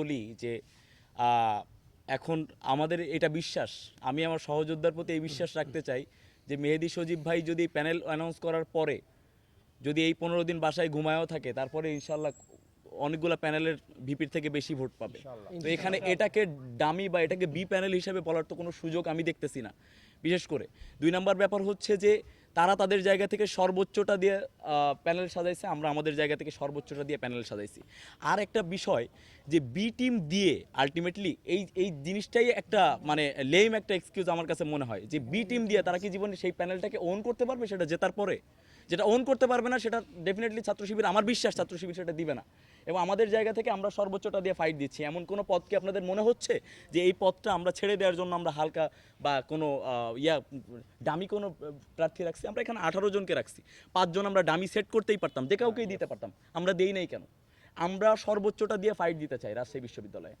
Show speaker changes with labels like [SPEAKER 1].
[SPEAKER 1] বলি যে এখন আমাদের এটা বিশ্বাস। আমি আমার সহযোদ্ধার প্রতি এই বিশ্বাস রাখতে চাই যে মেহেদি সজীব ভাই যদি প্যানেল অ্যানাউন্স করার পরে যদি এই পনেরো দিন বাসায় ঘুমায়ও থাকে তারপরে ইনশাল্লাহ অনেকগুলো প্যানেলের ভিপির থেকে বেশি ভোট পাবে। তো এখানে এটাকে ডামি বা এটাকে বি প্যানেল হিসেবে বলার তো কোনো সুযোগ আমি দেখতেছি না। বিশেষ করে দুই নাম্বার ব্যাপার হচ্ছে যে তারা তাদের জায়গা থেকে সর্বোচ্চটা দিয়ে প্যানেল সাজাইছে, আমরা আমাদের জায়গা থেকে সর্বোচ্চটা দিয়ে প্যানেল সাজাইছি। আর একটা বিষয় যে বি টিম দিয়ে আলটিমেটলি এই এই জিনিসটাই একটা মানে লেম একটা এক্সকিউজ আমার কাছে মনে হয়। যে বি টিম দিয়ে তারা কি জীবনে সেই প্যানেলটাকে ওন করতে পারবে সেটা জেতার পরে? যেটা ওন করতে পারবে না, সেটা ডেফিনেটলি ছাত্র শিবির, আমার বিশ্বাস ছাত্র শিবির সেটা দিবে না। এবং আমাদের জায়গা থেকে আমরা সর্বোচ্চটা দিয়ে ফাইট দিচ্ছি। এমন কোনো পথকে আপনাদের মনে হচ্ছে যে এই পথটা আমরা ছেড়ে দেওয়ার জন্য আমরা হালকা বা কোনো ইয়া ডামি কোনো প্রার্থী রাখছি? আমরা এখানে আঠারো জনকে রাখছি। পাঁচজন আমরা ডামি সেট করতেই পারতাম, যে কাউকেই দিতে পারতাম। আমরা দেই নাই কেন? আমরা সর্বোচ্চটা দিয়ে ফাইট দিতে চাই রাজশাহী বিশ্ববিদ্যালয়ে।